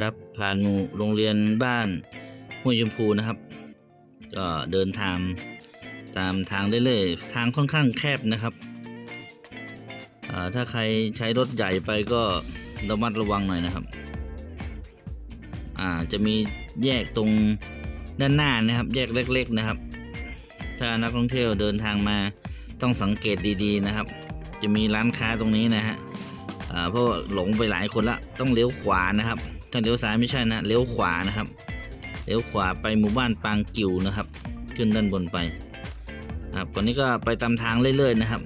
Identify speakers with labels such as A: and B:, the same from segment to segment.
A: ครับ ผ่านหมู่โรงเรียนบ้านห้วยชมพูนะครับ ก็เดินทางตามทางได้เลยทางค่อนข้างแคบนะครับ ถ้าใครใช้รถใหญ่ไปก็ระมัดระวังหน่อยนะครับ อ่าจะมีแยกตรงด้านหน้านะครับ แยกเล็ก ๆนะครับ ถ้านักท่องเที่ยวเดินทางมาต้องสังเกตดีๆนะครับ จะมีร้านค้าตรงนี้นะฮะเพราะหลงไปหลายคนละต้องเลี้ยวขวานะครับ ถ้าเลี้ยวซ้ายไม่ใช่นะเลี้ยวขวานะครับเลี้ยวขวาไปหมู่บ้านปางกิ่วนะครับ ขึ้นด้านบนไปครับตอนนี้ก็ไปตามทางเรื่อยๆนะครับ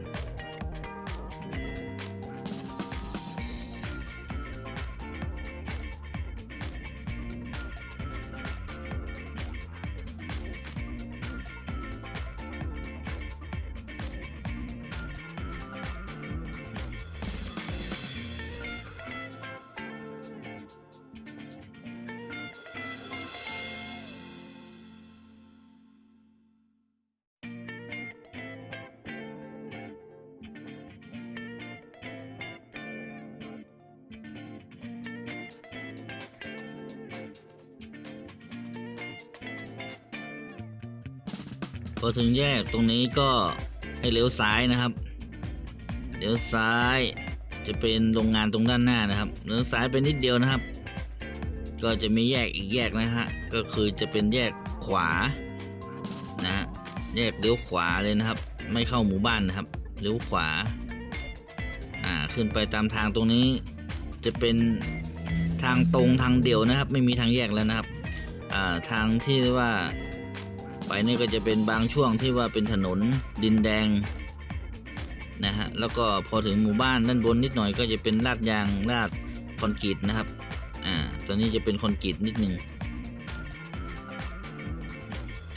A: พอถึงแยกตรงนี้ก็ให้เลี้ยวซ้ายนะครับเลี้ยวซ้ายจะเป็นโรงงานตรงด้านหน้านะครับเลี้ยวซ้ายไปนิดเดียวนะครับ ก็จะมีแยกอีกแยกนะฮะก็คือจะเป็นแยกขวานะฮะแยกเลี้ยวขวาเลยนะครับ ไม่เข้าหมู่บ้านนะครับเลี้ยวขวาอ่าขึ้นไปตามทางตรงนี้ จะเป็นทางตรงทางเดี่ยวนะครับ ไม่มีทางแยกแล้วนะครับอ่าทางที่ว่า ไปนี่ก็จะเป็นบางช่วงที่ว่าเป็นถนนดินแดงนะฮะแล้วก็พอถึงหมู่บ้านด้านบนนิดหน่อยก็จะเป็นลาดยางลาดคอนกรีตนะครับอ่าตอนนี้จะเป็นคอนกรีตนิดนึง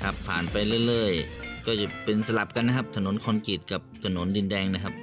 A: ครับผ่านไปเรื่อยๆ ก็จะเป็นสลับกันนะครับ ถนนคอนกรีตกับถนนดินแดงนะครับ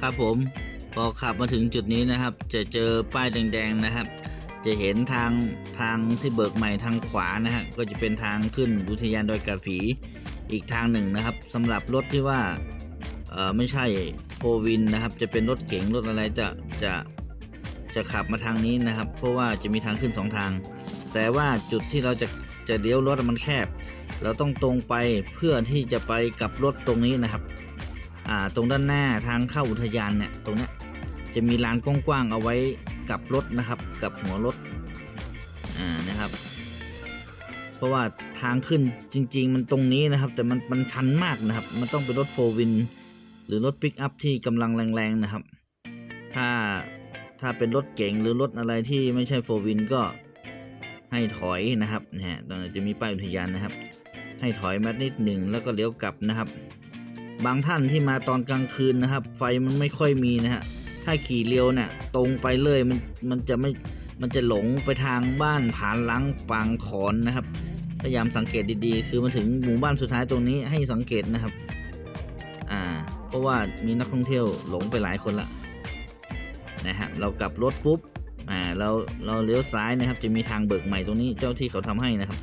A: ครับผมพอขับมาถึงจุดนี้นะครับ จะเจอป้ายแดง ๆนะครับ จะเห็นทางทางที่เบิกใหม่ทางขวานะฮะก็จะเป็นทางขึ้นอุทยานดอยกระผีอีกทางหนึ่งนะครับสำหรับรถที่ว่าเออไม่ใช่โฟวินนะครับ จะเป็นรถเก๋งรถอะไรจะจะจะขับมาทางนี้นะครับ เพราะว่าจะมีทางขึ้นสองทาง แต่ว่าจุดที่เราจะจะเลี้ยวรถมันแคบ เราต้องตรงไปเพื่อที่จะไปกับรถตรงนี้นะครับ ตรงด้านหน้าทางเข้าอุทยานเนี่ยตรงเนี้ยจะมีลานกว้างๆเอาไว้กลับรถนะครับกลับหัวรถอ่านะครับ เพราะว่าทางขึ้นจริง ๆ มันตรงนี้นะครับ แต่มันมันชันมากนะครับ มันต้องเป็นรถโฟวินหรือรถปิกอัพที่กำลังแรงๆนะครับ ถ้าถ้าเป็นรถเก๋งหรือรถอะไรที่ไม่ใช่โฟวินก็ให้ถอยนะครับนะฮะตอนนี้จะมีป้ายอุทยานนะครับ ให้ถอยมานิดหนึ่งแล้วก็เลี้ยวกลับนะครับ บางท่านที่มาตอนกลางคืนนะครับ ไฟมันไม่ค่อยมีนะฮะถ้าขี่เร็วเนี่ยตรงไปเลยมันมันจะไม่มันจะหลงไปทางบ้านผานลังปางขอนนะครับ พยายามสังเกตดีๆ คือมาถึงหมู่บ้านสุดท้ายตรงนี้ให้สังเกตนะครับ อ่า เพราะว่ามีนักท่องเที่ยวหลงไปหลายคนละนะฮะเรากลับรถปุ๊บอ่าเราเราเลี้ยวซ้ายนะครับ จะมีทางเบิกใหม่ตรงนี้เจ้าที่เขาทำให้นะครับ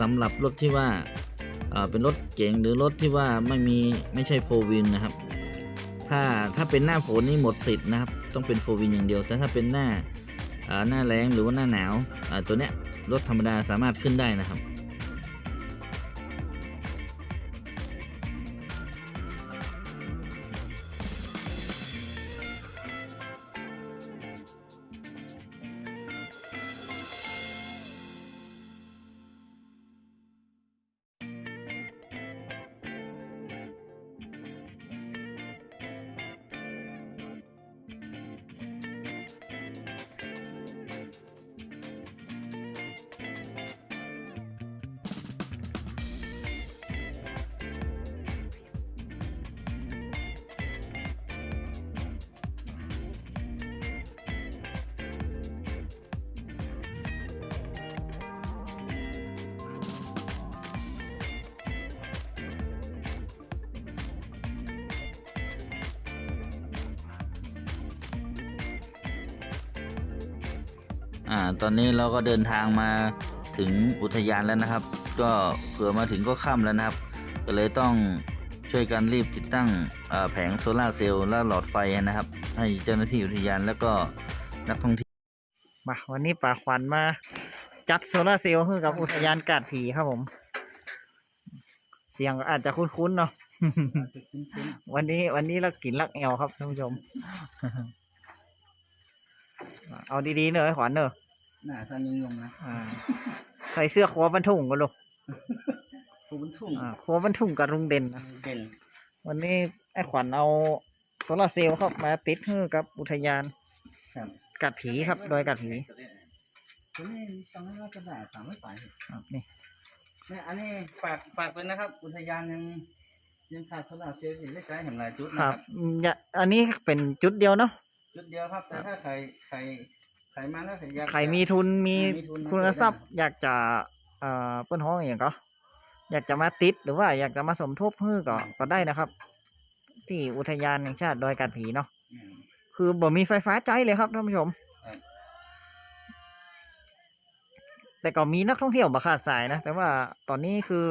A: สำหรับรถที่ว่า เป็นรถเก๋งหรือรถที่ว่าไม่มีไม่ใช่โฟวินนะครับ ถ้าถ้าเป็นหน้าฝนนี่หมดสิทธิ์นะครับ ต้องเป็นโฟวินอย่างเดียว แต่ถ้าเป็นหน้าหน้าแรงหรือว่าหน้าหนาวตัวเนี้ยรถธรรมดาสามารถขึ้นได้นะครับ อ่าตอนนี้เราก็เดินทางมาถึงอุทยานแล้วนะครับ ก็เผื่อมาถึงก็ค่ำแล้วนะครับ ก็เลยต้องช่วยกันรีบติดตั้งแผงโซลาเซลล์และหลอดไฟนะครับ ให้เจ้าหน้าที่อุทยานแล้วก็นักท่องเที่ยว
B: มาวันนี้ป่าขวัญมาจัดโซลาเซลล์ให้กับอุทยานกาดผีครับผม เสียงอาจจะคุ้นๆเนาะวันนี้วันนี้เรากินลักแอลครับท่านผู้ชม เอาดีๆเนอะขวัญเนอะ
C: หน้าท่านยังยงนะ
B: อ่าใส่เสื้อครัวบรรทุงกันลูก
C: ผู้บรรทุ่ง
B: อ่าครัวบรรทุงกับลุงเด่นนะ
C: เป็น
B: วันนี้ไอ้ขวัญเอาโซลาร์เซลล์ครับมาติดให้กับอุทยาน
C: ครับ
B: กาดผีครับโดยกาดผี
C: ตัวนี้ต้องให้เรากระดาษสามไม่ไป
B: ครับนี่
C: เนี่ยอันนี้ฝากฝากเป็นนะครับ อุทยานยังยังขาดโซลาร์เซลล์อยู่ได้ใช้แห่งหลายจุด
B: ค
C: นะ
B: รั
C: ครับบ
B: อืมอย่าอันนี้เป็นจุดเดียวเนาะ
C: จุดเดียวครับแต่ถ้าใครใครใค รมาแล้วใครอยาก
B: ใครมีทุนมี
C: มีทุน
B: คุณทรัพย์ อยากจะเอ่อเปิ้นห้องอย่างก็อยากจะมาติดหรือว่าอยากจะมาสมทบเพื่อก็ก็ได้นะครับ ที่อุทยานแห่งชาติดอยกาดผีเนาะ
C: อืม
B: คือบ่มีไฟฟ้าใจเลยครับท่านผู้ชม
C: ครับ
B: แต่ก็มีนักท่องเที่ยวมาขาดสายนะ แต่ว่าตอนนี้คือ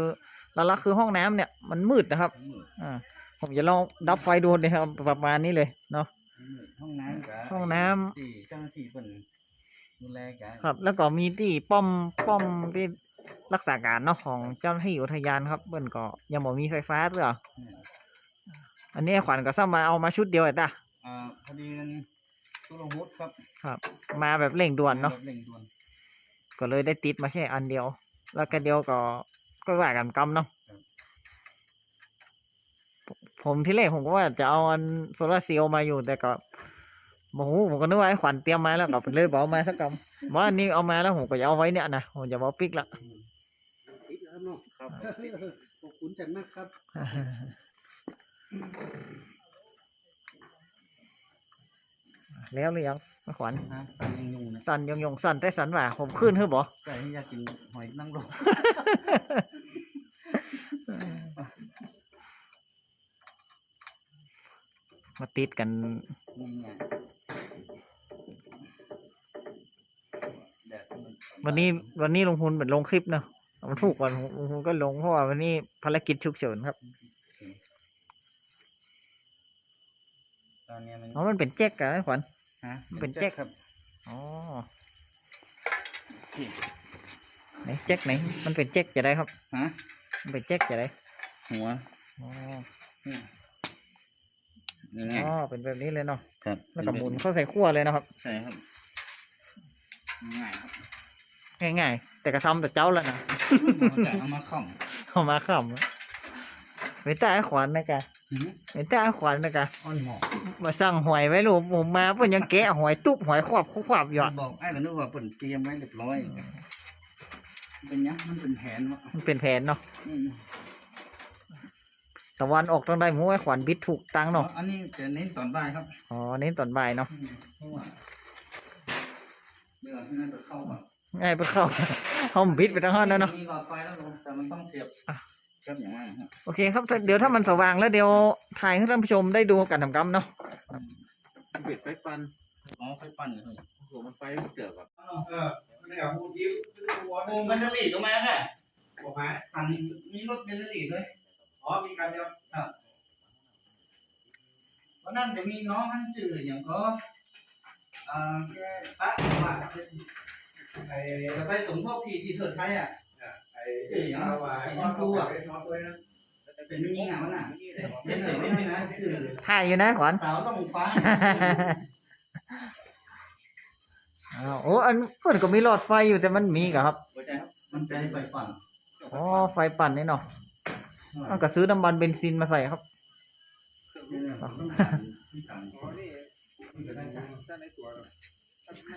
B: หลักๆคือห้องน้ำเนี่ยมันมืดนะครับ
C: มืด
B: อ่าผมจะลองดับไฟดูนะครับประมาณนี้เลยเนาะ
C: มืดห้องน้ำกับ
B: ห้องน้ำ
C: ที่เจ้าหน้าที่เป็น ดูแลกัน
B: ครับ แล้วก็มีที่ป้อมป้อมที่รักษาการเนาะของเจ้าหน้าที่อุทยานครับเปิ้นก็ยังบ่มีไฟฟ้าด้วยเหรอ
C: อืม
B: อันนี้ขวัญก็ซ้ำมาเอามาชุดเดียวไอ้ตา
C: อ่าพอดีมันตุลหุดครับ
B: ครับ มาแบบเร่งด่วนเนาะ
C: แบบเร่งด่วน
B: ก็เลยได้ติดมาแค่อันเดียว แล้วก็เดียวก็ก็ว่ากันกำเนาะผมผมที่แรกผมก็ว่าจะเอาอันโซลาร์เซลล์มาอยู่แต่ก็ โอ้โหผมก็นึกว่าไอ้ขวัญเตรียมมาแล้วก็เลยบอกเอามาสักกำว่าอันนี้เอามาแล้วผมก็จะเอาไว้เนี่ยนะผมจะบอกปิกละ
C: ติดแล้วครับเนาะครับขอบคุณจัดมากครับ
B: แล้วหรือยังไอ้ขวัญ
C: นะยังยุงนะ
B: สั่นยงยงสั่นแต่สั่นว่าผมขึ้นเฮ้ยบ่
C: ไก่ที่อยากกินหอยนางรม
B: มาติดกัน
C: นี่ไงแด
B: วันนี้วันนี้ลงทุนเป็นลงคลิปเนาะมันถูกกว่าลงทุนก็ลงเพราะว่าวันนี้ภารกิจฉุกเฉินครับ
A: ตอนเนี้ยมัน
B: อ๋อมันเป็นแจ็คกันนะขวัญ
A: ฮะ
B: มันเป็นแจ็ค
A: ครับ
B: อ๋อไหนแจ็คไหนมันเป็นแจ็คจะได้ครับ
A: ฮะ
B: มันเป็นแจ็คจะได้
A: หัว
B: อ๋อ
A: นี่ยังไง
B: อ๋อเป็นแบบนี้เลยเนาะ
A: ครับ
B: แล้วก็หมุนเข้าใส่ขั้วเลยนะครับ
A: ใช่ครับ ง่ายครับ
B: ง่ายๆแต่กระทำแต่เจ้าแล้วนะ
A: เอาจากเอามาข่อม
B: เอามาขำไม่แต่ไอ้ขวัญนะกะ
A: หืม
B: ไม่แต่ไอ้ขวัญนะกะ
A: อ้อนหมอก
B: มาสั่งหอยไว้ลูกผมมาเพิ่นยังแกะหอยตุ๊บหอยขวบขวบอยู่อะ
A: บอกไอ้ก็นึกว่าเปิ่นเตรียมไว้เรียบร้อย เป็นยังมันเป็นแผนวะ
B: มันเป็นแผนเนาะ
A: อืม
B: ตะวันออกต้องได้หมูไอ้ขวัญบิดถูกตังค์เนาะ
A: อันนี้จะเน้นตอนบ่ายครับ
B: อ๋อเน้นตอนบ่ายเนาะ
A: อืมเพราะว่า เดี๋ยวให้นั่นไปเข้าก่อน
B: ง่ายไปเข้าห้องบิดไปทั้งห้องแล้วเนาะ
A: มีหลอดไฟแล้วลงแต่มันต้องเสียบ
B: อะ
A: ครับอย่างนั้นครับ
B: โอเคครับถ้าเดี๋ยวถ้ามันสว่างแล้วเดี๋ยวถ่ายให้ท่านผู้ชมได้ดูกันทำกำเนาะ
A: ปิดไฟปันอ๋อไฟปันเหรอโอ้โหมันไฟเกือบแบบ
C: เออไม่ได้กับพูดยิ้มไม่ได้วัว
A: โอ้แบตเตอรี่ก็มาค่ะ
C: บอกมา
A: อันนี้มีรถแบตเตอรี่ด้วย
C: อ๋อมีการเดียว
A: เพราะนั่นจะมีน้องท่านจื่ออย่างก็ อ่าแกปะว่า
C: ไอ้
A: จะไปสมทบพี่ที่เถิดไทยอะ
C: ไอ้ชื่ออย่างเรว่าไอ้ชอบตัวไอ้ชอบตัวนะ
A: เป็นมินิงอะมันอะเล่นเลยไม่ได้นะจื่อ
B: ถ่ายอยู่นะขวัญ
A: สาวต้องฟ้า
B: อ้าวโอ้อันเพิ่นก็มีหลอดไฟอยู่แต่มันมีกะครับ
A: หัวใจครับมันใจไฟปั่น
B: อ๋อไฟปั่นนี่เนาะมันก็ซื้อน้ำมันเบนซินมาใส่ครับ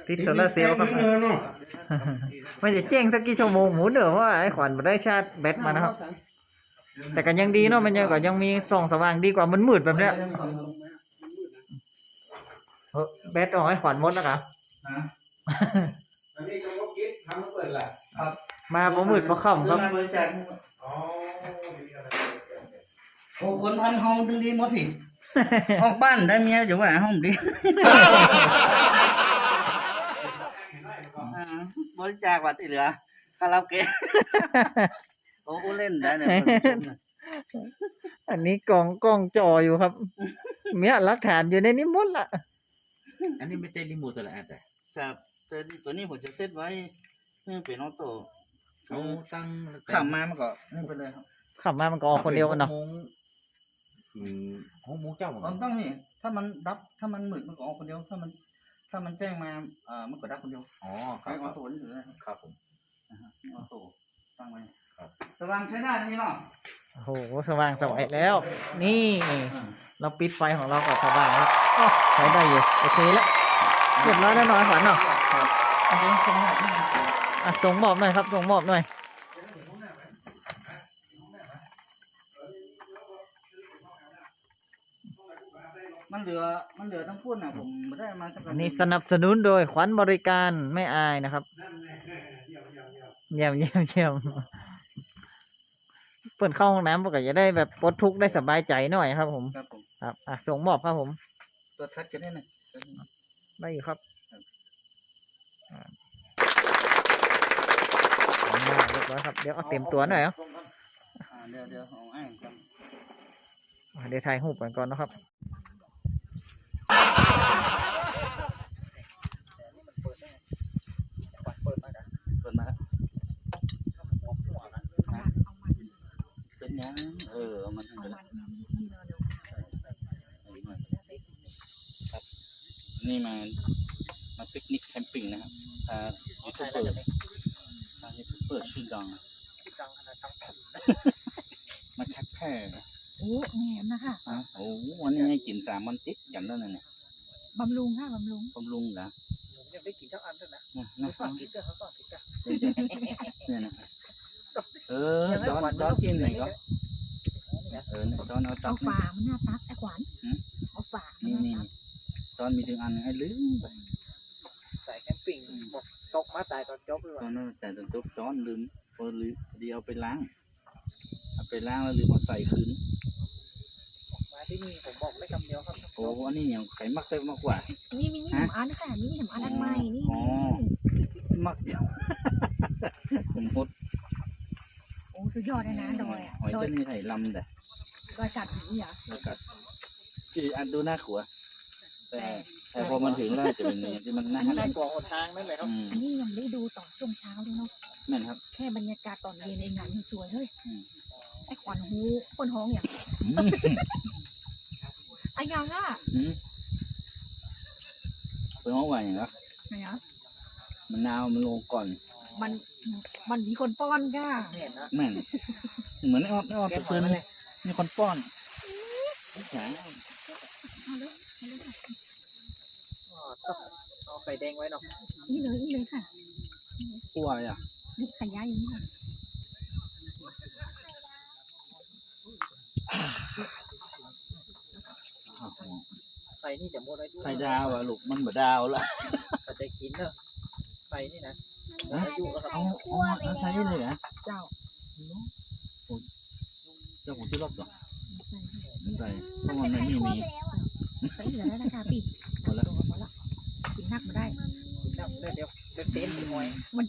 B: ติดโซลาร์เซลล์ครับไม่จะแจ้งสักกี่ชั่วโมงหมูเนอะเพราะว่าไอ้ขวัญมาได้ชาร์จแบตมานะครับ แต่ก็ยังดีเนาะมันยังก็ยังมีส่องสว่างดีกว่ามันมืดแบบเนี้ยเฮ้ยแบตของไอ้ขวัญหมดแล้วครับ
A: นะ
C: อันนี้ชมว่ากิ๊ดทำให้เปิดแหละ
B: มาพอมืดพอค่ำครับ
A: ซื้อมาบริจาค
C: อ๋อ
A: โอ้คนพันห้องถึงดีหมดพี่ ออกบ้านได้เมียจะว่าห้องดีอ่าบริจาคว่าที่เหลือคาราโอเกะโอ้กูเล่นได้เนี่ยเพิ่นชมน่ะ
B: อันนี้กล่องกล้องจออยู่ครับ เมียหลักฐานอยู่ในนี้หมดละ
D: อันนี้ไม่ใช่รีโมทตัวละอันแต่
A: ครับแต่ตัวนี้ผมจะเซตไว้ให้เป็นออโต้
D: เขาตั้ง
A: ขับมามันก็นี่ไปเลยครับ
B: ขับมามันก็ออกคนเดียวกันเนาะ
D: หกโมงอืมหกโมงเจ้าเหมือน
A: มั
D: กันน
A: ต้องนี่ ถ้ามันดับ ถ้ามันมืดมันก็ออกคนเดียว ถ้ามัน ถ้ามันแจ้งมาอ่ามันก็ดับคนเดียว
D: อ๋อค
A: ใช้
D: รับ
A: ออโต้นี่เลยนะครับ
D: ครับผม
A: นะฮะออโต้ตั้งไว้
D: ครับ
A: สว่างใช้ได้นี่เนาะ
B: โอ้โหสว่างสวยแล้ว นี่เราปิดไฟของเราก็สว่างแล้วอ้อใช้ได้อยู่โอเคแล้วเรียบร้อยแล้วเนอยขวัญเนาะ
A: อันนี้ตรงไหน
B: อะส่งมอบหน่อยครับส่งมอบหน่อย
A: มันเหลือมันเหลือทั้งพุ่นอะผมไม่ได้มาสัก
B: อันนี้สนับสนุนโดยขวัญบริการไม่อายนะครับเยี่ยมเยี่ยมเยี่ยมเปิดเข้าห้องน้ำก็จะได้แบบปลดทุกข์ได้สบายใจหน่อยครับ ผม
A: ครับผม
B: ครับอะส่งมอบครับผม
A: ตัวทัดกันได้หน่อย
B: ได้อยู่ครับ
A: ครับ
B: อ่าส่งมอบเรียบร้อยครับเดี๋ยวเอาเต็มตัวหน่อยเนาะ
A: อ่าเดี๋ยวเดี๋ยวเอาอ้างกัน
B: อะเดี๋ยวถ่ายรูปกันก่อนนะครับ
A: เปิดมาครับเป็น ยังเออเอามันเหลือครับ นี่มา มาปิกนิกแคมปิ้งนะครับพายูทูบเบอร์พายูทูบเบอร์ชื่อดังมาแคปแพร่
E: โอ้แหนมนะคะ
A: อะโอ้วันนี้ให้กินสามวันติดกันแล้วนะเนี่ย
E: บำรุงค่ะบำรุง
A: บำรุงเหรอ
B: ผมยังได้กินทั้งอันด้วยนะ
A: นะนะ
B: ฝากกินด้วยครับฝากกินด้วย
A: เนี่ยนะเออจอนจอนกินหน่อ ยก็เออจอนเอาตั
E: เอา
A: ก
E: ฝามันน่าตักไอ้ขวัญ
A: หืม
E: เอาฝามั
A: นี่
E: น
A: นี่
E: น่าตัก
A: จอนมีถึงอันให้ลืมไป
B: ใส่แคมปิ้งบอกตกมาตายตอนจบเลย
A: ต
B: ว่ะ
A: อนนั้นแต่ตอนจบจอนลืมพอลืมเดียวเอาไปล้างเอาไปล้างแล้วลืมเอาใส่คืน
B: มาที่นี่ผมบอกได้คำเดียวครับ
A: โอ้อันนี้อย่างไข่มักได้มากกว่า
E: นี่มินิเห็มอันค่ะมินิเห็มอันอันใหม่นี่
A: อ๋อ
E: นี่
A: มักผมฮด
E: โอ้สุดยอดเลยนะดอยอะ
A: หอย
E: ดอย
A: เจ้านี่ไห่ลำแต่
E: ดอยกัดผีเหรอ
A: แล้วก็ คืออันดูน่าขัว แต่แต่พอมันถึงแล้วจะเป็นอย่างที่มันน่า
B: น่า
A: หัน
B: กลัวหนทางนั่นเลยครับ
A: อืม
E: อันนี้ยังได้ดูตอนช่วงเช้าด้วยเนาะ
A: แม่นครับ
E: แค่บรรยากาศตอนเย็นเองนะยังสวยเฮ้ย
A: อืม
E: ไอ้ขวัญหูคนห้องอย่าง
A: อืม
E: ไอ้ยังอะ
A: อืมเป็นห้องว่าอย่างไร
E: ไหนอะ
A: มันนาวมันลงก่อน
E: มันมันมีคนป้อนก้า
B: เห็นนะ
A: แม่นเหมือนไอ้ออดไอ้ออด
B: แก
A: ตะ
B: หอ
A: คื
B: ย
A: น
B: มาเลย
A: มีคนป้อนหา
E: เอาเลยเอาเลยค่ะ
B: อ๋อต้อง เอาไข่แดงไว้เนาะ
E: อีเลยอีเลยค่ะ
A: กลัวอะ
E: นี่ขยายอย่างนี้ค่ะ
A: อ้าว
B: ไข่นี่จะหมดไว้ด้วย
A: ไข่ดาวอะลูกมันบ่ดาวละ
B: ก็จะกินเนอะไข่นี่นะ
A: ฮะ
B: อายุแล้วครับ
A: เอาเอาเอาใช้เลยเหรอ
E: เจ้า
A: เจ้าของที่รอบก่อน
E: ใส่ค่ะ
A: ใส่เพราะมันไม่มีมี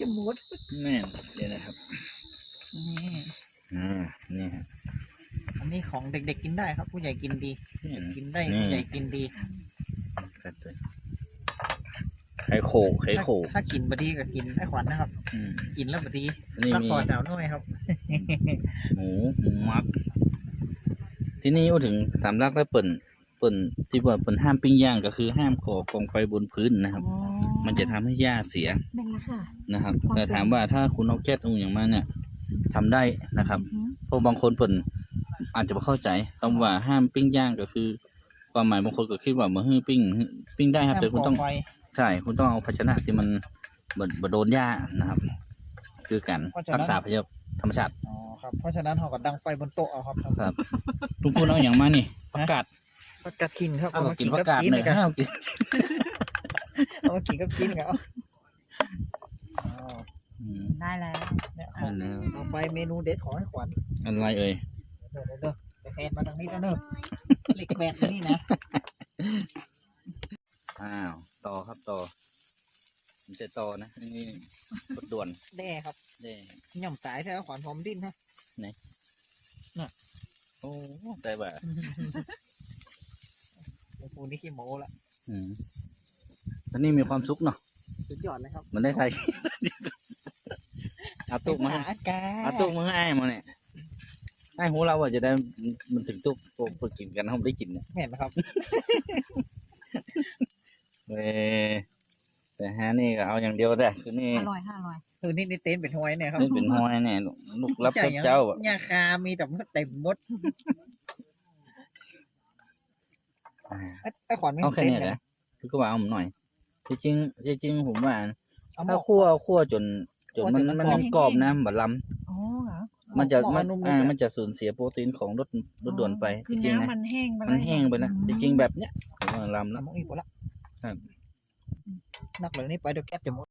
E: จะหมด
A: แม่นเดี๋ยวนะครับ
B: นี่
A: อ่านี่ฮะ
B: อันนี้ของเด็กๆกินได้ครับ ผู้ใหญ่กินดี
A: นี่นะ
B: กินได้
A: นี่
B: ผู้ใหญ่กินดี
A: กันเลยไข่โขไข่
B: ถ้า
A: โข
B: ถ้ากินบดีก็กินไอ้ขวัญนะครับ
A: อืม
B: กินแล้วบดี
A: อันนี่
B: รัก
A: มี
B: คอสาวน้อยครับ
A: หมูหมูมัก ที่นี่พูดถึงตามรักแล้วเปิ่นเปิ่นที่ว่าเปิ่นห้ามปิ้งย่างก็คือห้ามก่อกองไฟบนพื้นนะครับ
E: อ๋อ
A: มันจะทำให้หญ้าเสีย
E: แบ่งละค่ะ
A: นะครับ
E: ความ
A: แต่ถามว่าถ้าคุณเอาแก๊สอุ่นอย่างมาเนี่ยทำได้นะครับ
E: อือหือ
A: เพราะบางคนเปิ่นอาจจะไม่เข้าใจคำว่าห้ามปิ้งย่างก็คือ ความหมายบางคนก็คิดว่ามาฮื้อปิ้งปิ้งได้ครับแต่คุณต้อง
B: ห้ามก่ไฟ
A: ใช่ คุณต้องเอาภาชนะที่มันบดบโดนหญ้านะครับ คือการรักษาพยาธรรมชาติ
B: อ๋อครับเพราะฉะนั้นเขาก็ดังไฟบนโต๊ะเอาครับ
A: ครับ ทุกคนเอาอย่างมานี่ประกาศ
B: ผักกาดกินครับ
A: เอามากิน
B: กั
A: ประกาศ
B: กิน
A: ห
B: เล
A: น่อย
B: ยครับ
A: ห้ามกิน
B: เอามากินกับกินครับอ๋อ
A: อืม
E: ได้แล้ว
B: เนี่ย
A: อันแล้ว
B: เอาไปเมนูเด็ดของไอ้ขวัญ
A: อะไรเอ่ย
B: เดี๋ยวเดี๋ยวเดี๋ยวเดี๋ยวแฟนมาทางนี้แล้วเนอะเหล็กแบกมานี่นะ
A: อ้าวต่อครับต่อมันจะต่อนะนี่กดด่วน
B: แด่ครับ
A: เด้
B: ย่ำสายใช่ไหมขวัญพร้อมดิ้นฮะ
A: โอ้แต่แบบ
B: โอ้โหนี่ขี้โม้ละ
A: อืมตอนนี้มีความสุขเนาะ
B: สุดยอดเลยครับ
A: มันได้ใส่เอาตุกมาให้
B: อากาศ
A: เอาตุกมาให้อ้ายมาเนี่ยไอ้หูเราอะจะได้มันถึงตุกพวกพวกกินกันเขาไม่ได้กินเนี่ย
B: เห็นไหมครับ
A: เว้ยแต่ฮะนี่ก็เอาอย่างเดียวแต่คือนี่
E: อร่อยค่ะอร่อย
B: คือนี่นี่เต้นเป็นหอยเนี่ยครับ
A: นี่เป็นห้อยเนี่ยลูกลูกรับเจ้าอะ
B: ยาคามีแต่เต็มหมด
A: อ่า
B: ไอ้ไอ้ขวัญไม่
A: เอาแค่
B: เต้น
A: นี้
B: กัน
A: แหละคือก็ว่าเอาผมหน่อย ที่จริงที่จริงผมว่า
B: เอาหม
A: ถ้า
B: อก
A: คั่วคั่วจนจนมัน
B: คั่วจนมัน
A: มัน
B: กรอบ
A: กรอบนะบัดล
E: อ๋อเหรอำ
A: มันจะ
B: หอ
A: มัน
B: นุ่มๆ
A: อ่า
B: เลย
A: มันจะสูญเสียโปรตีนของรสรสด่วนไป
E: คือ
A: จริงๆนะ
E: น้ำมันแห้งไป
A: มัน
E: ล้ว
A: แห้งไปแล้ว
E: อืม
A: จริงๆแบบเนี้ยผมว่าลำแล้ว
B: น้ำมันอีกหมดละ
A: ครับ
B: นักเลยนี่ไปเดี๋ยวแก๊สจะหมด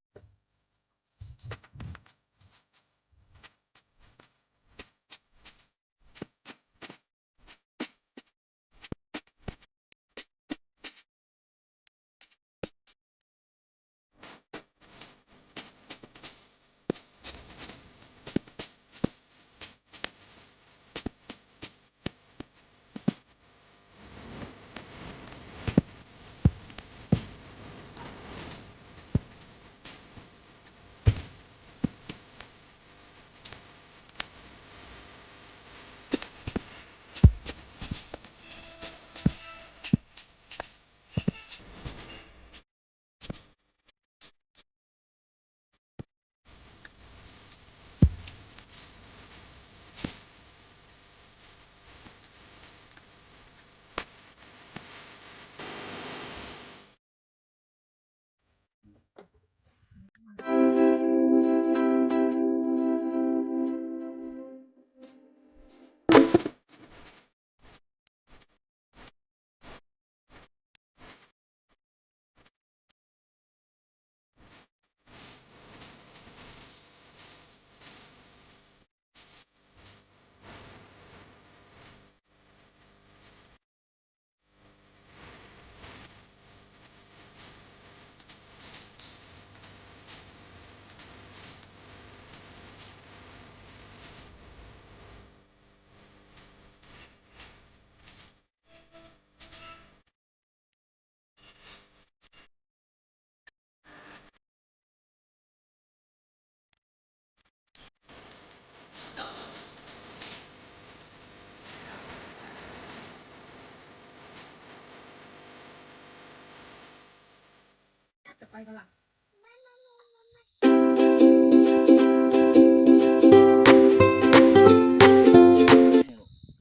E: ไปกันละ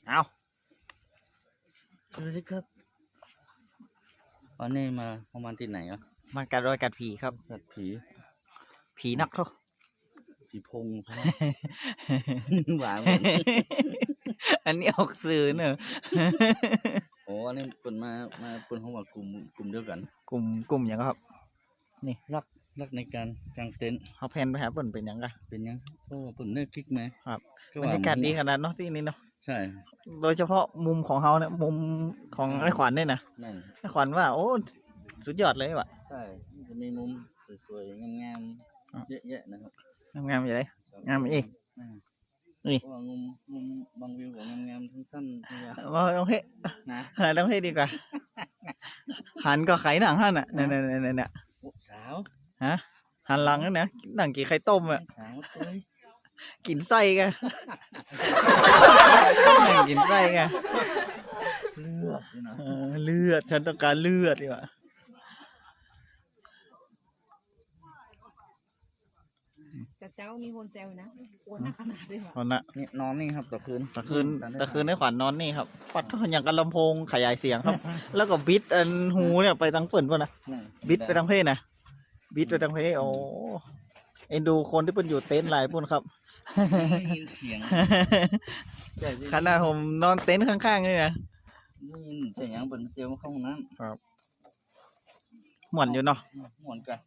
B: เอา
A: สวัสดีครับวันนี้มาประมาณที่ไหนอะ
B: มากัดรอยกัดผีครับ
A: สัตว์ผี
B: ผีนักเขา
A: ผีพงครับหวาน
B: อันนี้ออกสื่อเนอะ
A: โอ้อันนี้เป็นมา มาเป็นของว่ากลุ่ม กลุ่มเดียวกัน
B: กลุ่ม กลุ่มอย่างก็ครับ
A: รักรักในการกางเต็นท์
B: เขาแพนไปหาเปิ่นเป็นหยังกะ
A: เป็นยังโอ้เป็นเนื้อคลิกไหม
B: ครับ
A: ก็
B: บร
A: ว่
B: รยากาศดีขนาดเนาะที่นี่เนาะ
A: ใช่
B: โดยเฉพาะมุมของเขาเนี่ยมุมของไอ้ขวัญเนี่ยนะ
A: แม่น
B: ไอ้ขวัญว่าโอ้สุดยอดเลยว่ะ
A: ใช่จะมีมุมสวยๆงาม
B: อะ
A: ๆเยอะแยะนะครับ
B: งามๆอยู่เลยงามอีก
A: อ่า
B: นี่
A: เพราะว่ามุมมุมบางวิวของงามๆทั้งสั้นทั้งยาว
B: มาต้องเฮ้
A: นะ
B: หาต้องเฮ้ดีกว่าหันก็ไข่หนังหันอะเนี่ยเนี่ยเนี่ยเนี่ย
A: โอ้ สาว
B: หันหลังนั่นนะหนังกี่ไข่ต้มอะ
A: สาวเอ้ย
B: กินไส้กันนั่งกินไส้กัน
A: เลือดนี่นะ
B: เออเลือดฉันต้องการเลือดดีกว่า
E: แต่ เจ้ามีคนแซวนะอ้วนหนักขนาดเลยว่ะ
B: ตอนน่ะ
A: นี่นอนนี่ครับต่อคืน
B: ตะคืนตะคืนในขวัญนอนนี่ครับปัดทออย่างกับลำโพงขยายเสียงครับ แล้วก็บิดอันหูเนี่ยไปทางเปิ่นป่ะนะ
A: นี่
B: บิดไปทางเพศนะบิดไปทางเพศโอ้เอ็นดูคนที่เป็นอยู่เต็นท์หลายปุ่นครับ
A: ได้ยินเสียงใช่
B: ขนาดผมนอนเต็นท์ข้างๆนี่นะ
A: ได้ยินเสียงอย่างเป็นเจียวเข้าห้องน้
B: หม่วนอยู่เนาะำ
A: หมวนกัน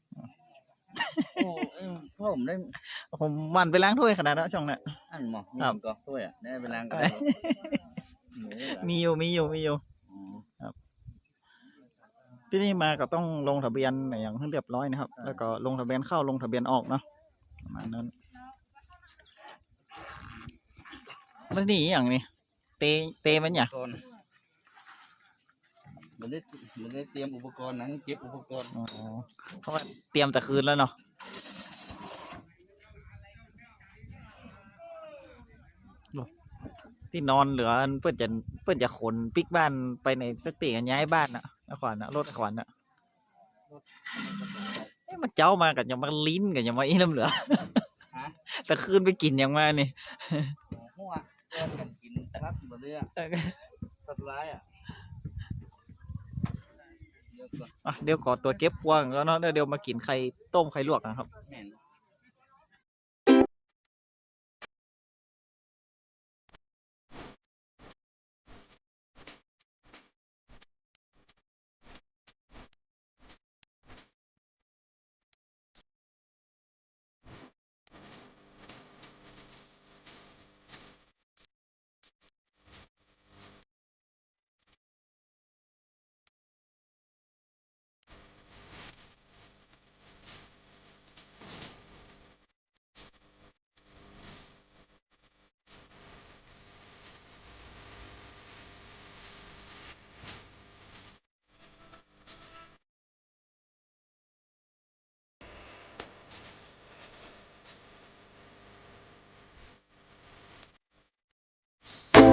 A: โอ้เอ้ยพ่อผมได้
B: ผมหมันไปล้างถ้วยขนาดนั้นช่องนั้น
A: อันหมอมี
B: ครับ
A: ก็ด้วยอะได้ไปล้างกันหมูเหรอ
B: มีอยู่มีอยู่มีอยู่
A: อ๋อ
B: ที่นี่มาก็ต้องลงทะเบียนอย่างให้เรียบร้อยนะครับ แล้วก็ลงทะเบียนเข้าลงทะเบียนออกเนาะประมาณนั้นแล้วนี่อหย่างนี้เตเตมันอย่าง
A: ก่อน มันได้มันได้เตรียมอุปกรณ์นะเก็บอุปกรณ์
B: อ๋อเพราะว่าเตรียมแต่คืนแล้วเนาะโอ้ที่นอนเหลืออันเพื่อนจะเพื่อนจะขนปิกบ้านไปในสักตีกันย้ายบ้านน่ะนครน่ะรถนครน่ะเอ้ยมันเจ้ามากันยังมาลิ้นกันยังมาอีน้ำเหลือแต่คืนไปกินยังมานี่
A: หัวเดินกันกินครับหมดเลยอะ
B: เออ
A: สัตว์ร้ายอะเดี๋ยวก่อน
B: อะเดี๋ยวขอตัวเก็บกวางแล้วเนาะแล้วเดี๋ยวมากินไข่ต้มไข่ลวกนะครับ
A: แม่น